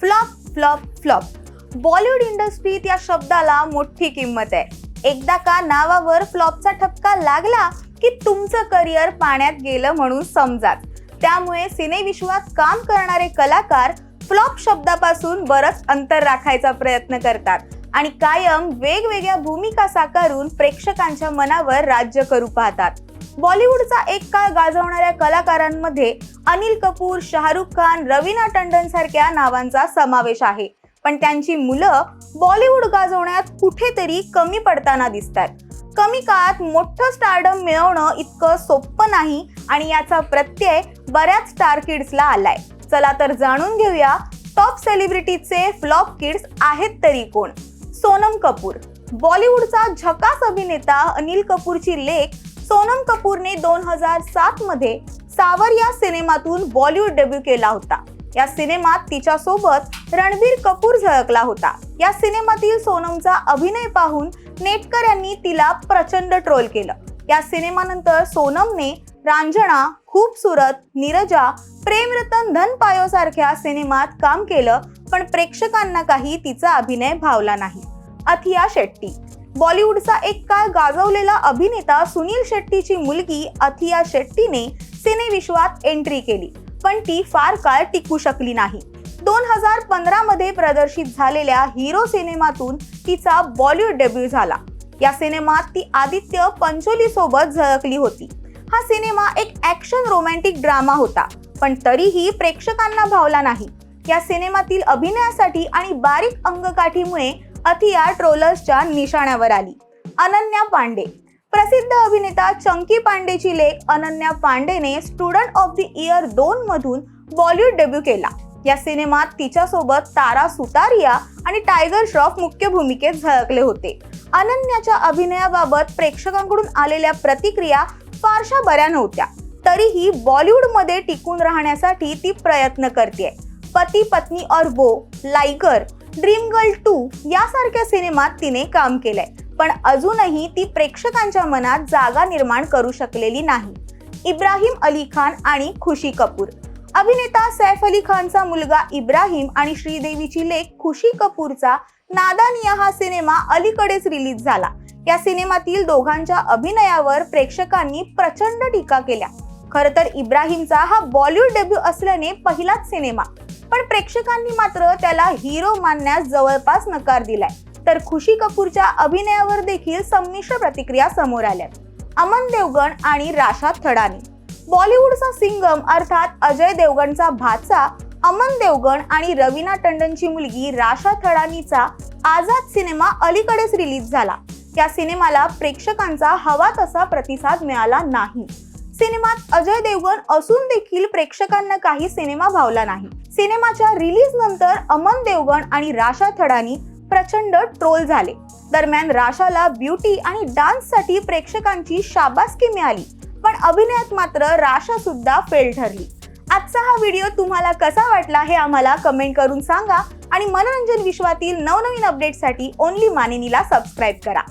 Flop flop flop. Bollywood इंडस्ट्रीत या शब्दाला मोठी किंमत आहे. एकदा का नावावर फ्लॉपचा ठपका लागला की तुमचं करिअर पाण्यात गेलं म्हणून समजात. त्यामुळे सिनेविश्वात काम करणारे कलाकार फ्लॉप शब्दापासून बरंच अंतर राखायचा प्रयत्न करतात आणि कायम वेगवेगळ्या भूमिका साकारून प्रेक्षकांच्या मनावर राज्य करू पाहतात. बॉलिवूडचा एक काळ गाजवणाऱ्या कलाकारांमध्ये अनिल कपूर शाहरुख खान रवीना टंडन सारख्या नावांचा समावेश आहे. पण त्यांची मुलं बॉलिवूड गाजवण्यात कुठेतरी कमी पडताना दिसतात. कमी काळात मोठं स्टारडम मिळवणं इतकं सोपं नाही आणि याचा प्रत्यय बऱ्याच स्टार किड्सला आलाय. चला तर जाणून घेऊया टॉप सेलिब्रिटीचे फ्लॉप किड्स आहेत तरी कोण? सोनम कपूर. बॉलिवूडचा झकास अभिनेता अनिल कपूरची लेख सोनम कपूरने दोन हजार सात मध्ये सावर या सिनेमातून बॉलिवूड डेब्यू केला होता. या सिनेमात तिच्यासोबत रणबीर कपूर झळकला होता. या सिनेमातील सोनमचा अभिनय पाहून नेटकर यांनी तिला प्रचंड ट्रोल केलं. या सिनेमानंतर सोनमने रांझणा खूबसूरत नीरजा प्रेमरतन धन पायो सारख्या सिनेमात काम केलं पण प्रेक्षकांना काही तिचा अभिनय भावला नाही. अथिया शेट्टी बॉलिवूडचा एक काळ गाजवलेला अभिनेता सुनील शेट्टीची मुलगी अथिया शेट्टीने सिनेविश्वात एंट्री केली पण ती फार काळ टिकू शकली नाही. दोन हजार पंधरा मध्ये प्रदर्शित झालेल्या हिरो सिनेमातून तिचा बॉलिवूड डेब्यू झाला. या सिनेमात ती आदित्य पंचोली सोबत झळकली होती. हा सिनेमा एक ऍक्शन रोमॅन्टिक ड्रामा होता पण तरीही प्रेक्षकांना भावला नाही. या सिनेमातील अभिनयासाठी आणि बारीक अंगकाठीमुळे अथिया ट्रोलर्सच्या निशाण्यावर आली. अनन्या पांडे. प्रसिद्ध अभिनेता चंकी पांडेची लेख अनन्या पांडेने स्टुडंट ऑफ द इयर दोन मधून बॉलिवूड डेब्यू केला. या सिनेमात तिच्यासोबत तारा सुतारिया आणि टायगर श्रॉफ मुख्य भूमिकेत झळकले होते. अनन्याच्या अभिनयाबाबत प्रेक्षकांकडून आलेल्या प्रतिक्रिया फारशा बऱ्या नव्हत्या. तरीही बॉलिवूडमध्ये टिकून राहण्यासाठी ती प्रयत्न करते पती पत्नी और वो लायगर ड्रीम गर्ल टू यासारख्या सिनेमात तिने काम केलंय. पण अजूनही ती प्रेक्षकांच्या मनात जागा निर्माण करू शकलेली नाही. इब्राहिम अली खान आणि खुशी कपूर. अभिनेता सैफ अली खानचा मुलगा इब्राहिम आणि श्रीदेवीची लेख खुशी कपूरचा नादानिया हा सिनेमा अलीकडेच रिलीज झाला. या सिनेमातील दोघांच्या अभिनयावर प्रेक्षकांनी प्रचंड टीका केल्या. खर तर इब्राहिमचा हा बॉलिवूड डेब्यू असल्याने पहिलाच सिनेमा. पण प्रेक्षकांनी मात्र त्याला हिरो मानण्यास जवळपास नकार दिलाय. तर खुशी कपूरच्या अभिनयावर देखील संमिश्र प्रतिक्रिया समोर आल्या अमन देवगण आणि राशा थडानी. बॉलिवूडचा सिंगम अर्थात अजय देवगणचा भाचा अमन देवगण आणि रवीना टंडनची मुलगी राशा थडानीचा आझाद सिनेमा अलीकडेच रिलीज झाला. या सिनेमाला प्रेक्षकांचा हवा तसा प्रतिसाद मिळाला नाही. सिनेमात अजय देवगण असून देखील प्रेक्षकांना काही सिनेमा भावला नाही. सिनेमाच्या रिलीज नंतर अमन देवगण आणि राशा थडानी प्रचंड ट्रोल झाले. दरम्यान राशाला ब्युटी आणि डान्ससाठी प्रेक्षकांची शाबासकी मिळाली पण अभिनयात मात्र राशा सुद्धा फेल ठरली. आजचा हा व्हिडिओ तुम्हाला कसा वाटला हे आम्हाला कमेंट करून सांगा आणि मनोरंजन विश्वातील नवनवीन अपडेटसाठी ओनली मानिनीला सबस्क्राईब करा.